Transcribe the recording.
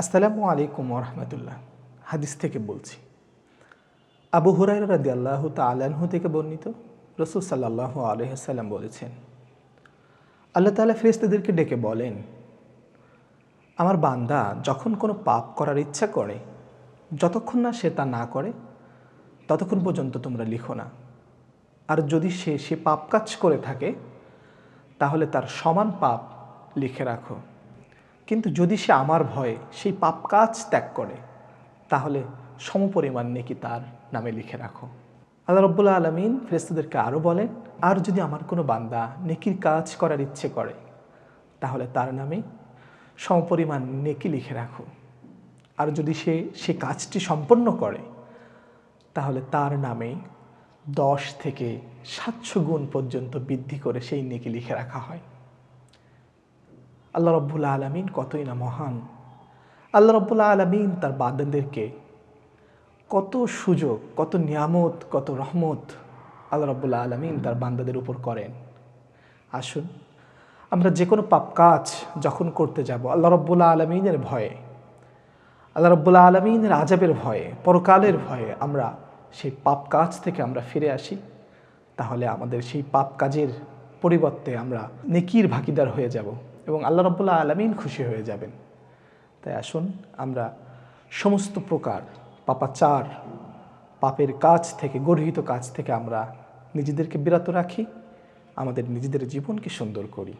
আসসালামু আলাইকুম রহমতুল্লাহ। হাদিস থেকে বলছি, আবু হুরাই রাদি আল্লাহ তালাহু থেকে বর্ণিত রসুল সাল্লাহ আলহাম বলেছেন, আল্লাহ তালা ফেরেস্তাদেরকে ডেকে বলেন, আমার বান্দা যখন কোনো পাপ করার ইচ্ছা করে, যতক্ষণ না সে তা না করে, ততক্ষণ পর্যন্ত তোমরা লিখো না। আর যদি সে সে পাপ কাজ করে থাকে, তাহলে তার সমান পাপ লিখে রাখো। কিন্তু যদি সে আমার ভয়ে সেই পাপ কাজ ত্যাগ করে, তাহলে সমপরিমাণ নেকি তার নামে লিখে রাখো। আল্লাহ রব্বুল্লা আলমিন ফেরেস্তাদেরকে আরও বলেন, আর যদি আমার কোনো বান্দা নেকির কাজ করার ইচ্ছে করে, তাহলে তার নামে সমপরিমাণ নেকি লিখে রাখো। আর যদি সে সে কাজটি সম্পন্ন করে, তাহলে তার নামে দশ থেকে সাতশো গুণ পর্যন্ত বৃদ্ধি করে সেই নেকি লিখে রাখা হয়। আল্লাহ রব্বুল্লা আলমিন কতই না মহান। আল্লাহ রব্বুল্লা আলমিন তার বান্দাদেরকে কত সুযোগ, কত নিয়ামত, কত রহমত আল্লাহ রব্বুল্লা আলমিন তার বান্দাদের উপর করেন। আসুন, আমরা যে কোনো পাপ কাজ যখন করতে যাব, আল্লাহ রব্বুল্লা আলমিনের ভয়ে, আল্লাহ রব্বুল্লা আলমিনের আজাবের ভয়ে, পরকালের ভয়ে আমরা সেই পাপ কাজ থেকে আমরা ফিরে আসি, তাহলে আমাদের সেই পাপ কাজের পরিবর্তে আমরা নেকির ভাগিদার হয়ে যাব। এবং আল্লাহ রব্বুল্লাহ আলমিন খুশি হয়ে যাবেন। তাই আসুন, আমরা সমস্ত প্রকার পাপাচার, পাপের কাজ থেকে, গর্হিত কাজ থেকে আমরা নিজেদেরকে বিরত রাখি, আমাদের নিজেদের জীবনকে সুন্দর করি।